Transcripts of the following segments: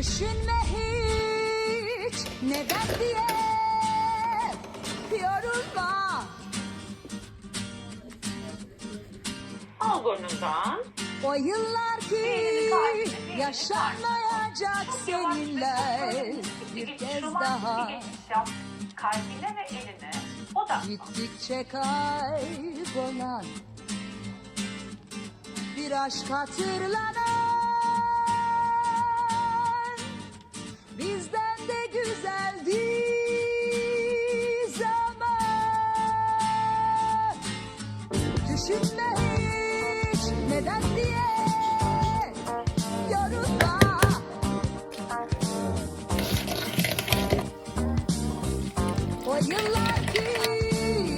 Düşünme hiç neden diye yorulma Al burnundan. O yıllar ki yaşanmayacak seninle bir kez daha. Kalbine ve eline. O da. Gittikçe kaybolan bir aşk hatırlanan bizden de güzeldi zaman. Düşünme hiç neden diye yorulma. O yıllar ki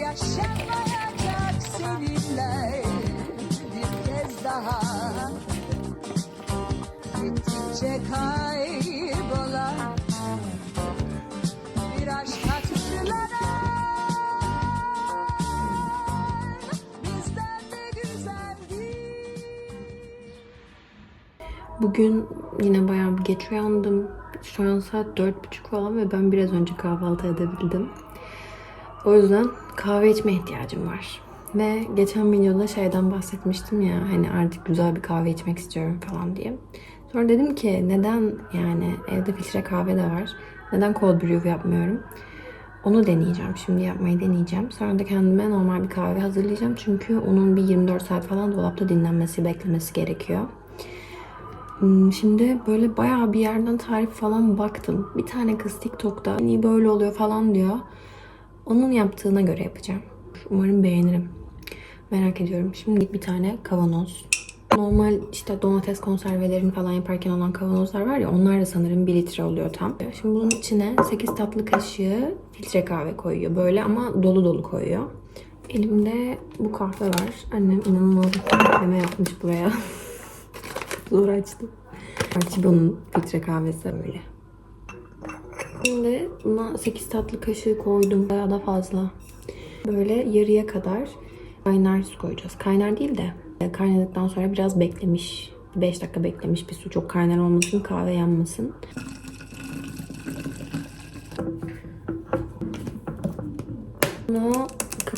yaşanmayacak seninle bir kez daha. Gittikçe kaybolan Bugün yine bayağı bir geç uyandım. Şu an saat dört buçuk falan ve ben biraz önce kahvaltı edebildim. O yüzden kahve içme ihtiyacım var. Ve geçen videoda şeyden bahsetmiştim ya hani artık güzel bir kahve içmek istiyorum falan diye. Sonra dedim ki neden yani evde filtre kahve de var. Neden cold brew yapmıyorum? Onu deneyeceğim. Şimdi yapmayı deneyeceğim. Sonra da kendime normal bir kahve hazırlayacağım. Çünkü onun bir 24 saat falan dolapta dinlenmesi, beklemesi gerekiyor. Hmm, Şimdi böyle bayağı bir yerden tarif falan baktım. Bir tane kız TikTok'ta niye böyle oluyor falan diyor. Onun yaptığına göre yapacağım. Umarım beğenirim. Merak ediyorum. Şimdi bir tane kavanoz. Normal işte domates konservelerini falan yaparken olan kavanozlar var ya onlar da sanırım 1 litre oluyor tam. Şimdi bunun içine 8 tatlı kaşığı filtre kahve koyuyor. Böyle ama dolu dolu koyuyor. Elimde bu kahve var. Annem inanılmaz bir kahve yapmış buraya. Zor açtım. Archibald'ın filtre kahvesi böyle. Şimdi buna 8 tatlı kaşığı koydum. Bayağı da fazla. Böyle yarıya kadar kaynar su koyacağız. Kaynar değil de e, kaynadıktan sonra biraz beklemiş. 5 dakika beklemiş bir su. Çok kaynar olmasın, kahve yanmasın.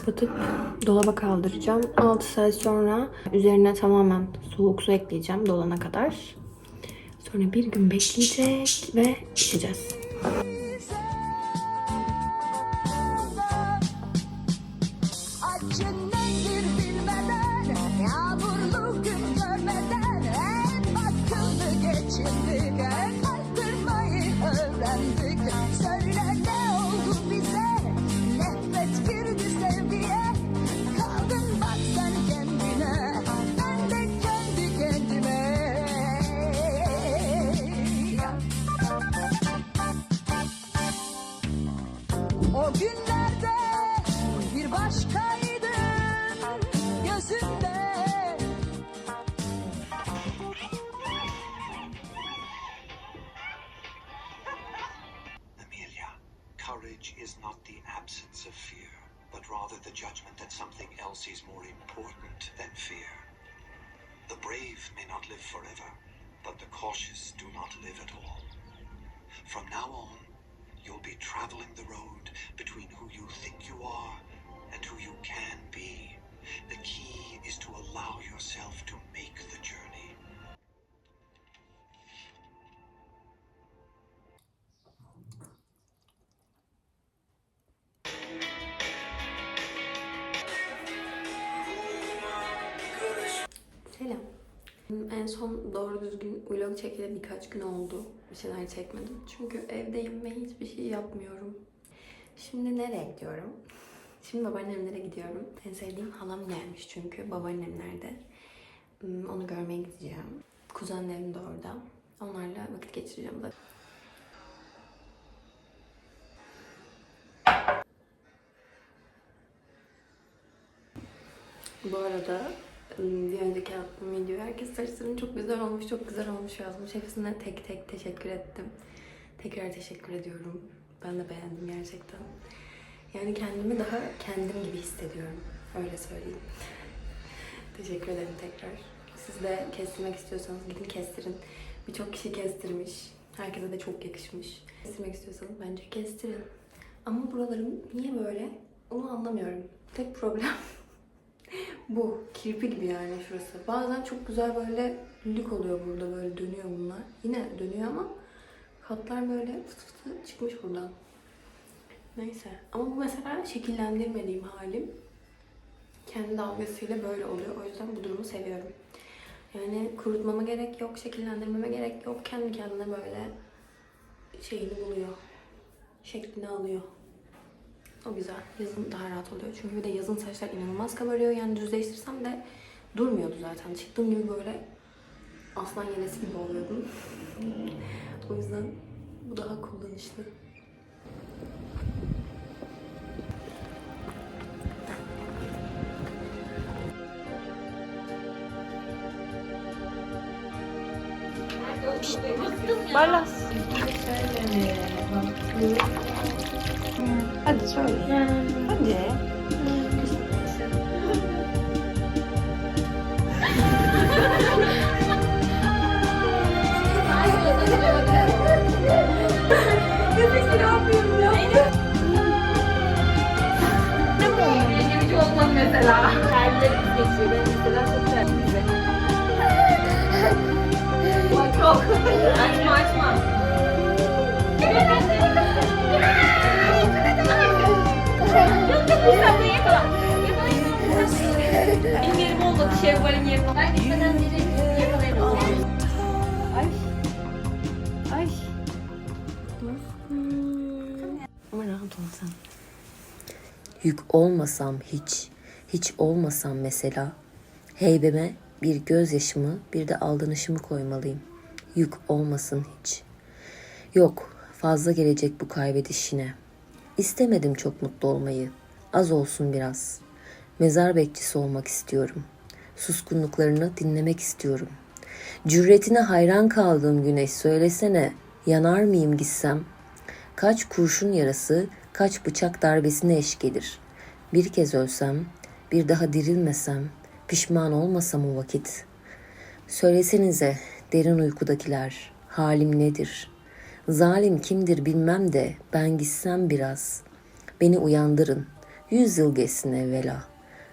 Kapatıp dolaba kaldıracağım. 6 saat sonra üzerine tamamen soğuk su ekleyeceğim dolana kadar. Sonra bir gün bekleyecek ve içeceğiz. Bilmeden Yağmurlu günlerde bir başkaydın gözümde Amelia, courage is not the absence of fear, but rather the judgment that something else is more important than fear. The brave may not live forever, but the cautious do not live at all. From now on, you'll be traveling the road between who you think you are and who you can be. The key is to allow yourself to make the journey. Selam. En son doğru düzgün vlog çekeli birkaç gün oldu. Bir şeyler çekmedim. Çünkü evdeyim ve hiçbir şey yapmıyorum. Şimdi nereye gidiyorum? Şimdi babaannemlere gidiyorum. En sevdiğim halam gelmiş çünkü. Babaannemlerde. Hmm, Onu görmeye gideceğim. Kuzenlerim de orada. Onlarla vakit geçireceğim zaten. Bu arada ım, bir önceki attığım video herkes saçların çok güzel olmuş, çok güzel olmuş yazmış. Hepsine tek tek teşekkür ettim. Tekrar teşekkür ediyorum. Ben de beğendim gerçekten. Yani kendimi daha kendim gibi hissediyorum. Öyle söyleyeyim. teşekkür ederim tekrar. Siz de kestirmek istiyorsanız gidin kestirin. Birçok kişi kestirmiş. Herkese de çok yakışmış. Kestirmek istiyorsanız bence kestirin. Ama buralarım niye böyle? Onu anlamıyorum. Tek problem bu. Kirpi gibi yani şurası. Bazen çok güzel böyle lük oluyor burada. Böyle dönüyor bunlar. Yine dönüyor ama hatlar böyle fıt fıtı çıkmış buradan. Neyse. Ama bu mesela şekillendirmediğim halim. Kendi dalgasıyla böyle oluyor. O yüzden bu durumu seviyorum. Yani kurutmama gerek yok, şekillendirmeme gerek yok. Kendi kendine böyle şeyini buluyor. Şeklini alıyor. O güzel. Yazın daha rahat oluyor. Çünkü bir de yazın saçlar inanılmaz kabarıyor. Yani düzleştirsem de durmuyordu zaten. Çıktığım gibi böyle aslan yelesi gibi oluyordum. O yüzden bu daha kullanışlı. Barlas. Hadi söyle. Hadi. Benim yerim olmadı Şevval'in yerine. Ben gitmeden direkt yakalayalım. Ay. Ay. Ama rahat ol sen. Yük olmasam hiç, hiç olmasam mesela, heybeme bir gözyaşımı bir de aldanışımı koymalıyım. Yük olmasın hiç. Yok, fazla gelecek bu kaybedişine. İstemedim çok mutlu olmayı. Az olsun biraz. Mezar bekçisi olmak istiyorum. Suskunluklarını dinlemek istiyorum. Cüretine hayran kaldığım güneş söylesene, yanar mıyım gitsem? Kaç kurşun yarası, kaç bıçak darbesine eş gelir. Bir kez ölsem, bir daha dirilmesem, pişman olmasam o vakit. Söylesenize derin uykudakiler, halim nedir? Zalim kimdir bilmem de ben gitsem biraz. Beni uyandırın, yüz yıl geçsin evvela.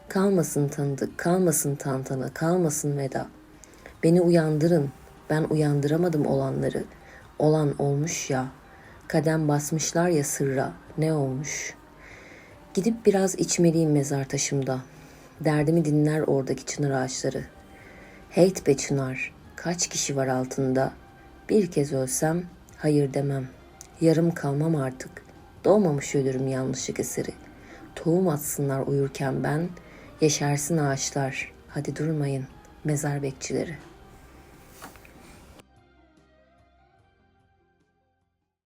Kalmasın tanıdık, kalmasın tantana, kalmasın veda. Beni uyandırın, ben uyandıramadım olanları. Olan olmuş ya, kadem basmışlar ya sırra, ne olmuş? Gidip biraz içmeliyim mezar taşımda. Derdimi dinler oradaki çınar ağaçları. Heyt be çınar, kaç kişi var altında? Bir kez ölsem hayır demem. Yarım kalmam artık. Doğmamış ölürüm yanlışlık eseri. Tohum atsınlar uyurken ben, yeşersin ağaçlar. Hadi durmayın, mezar bekçileri.''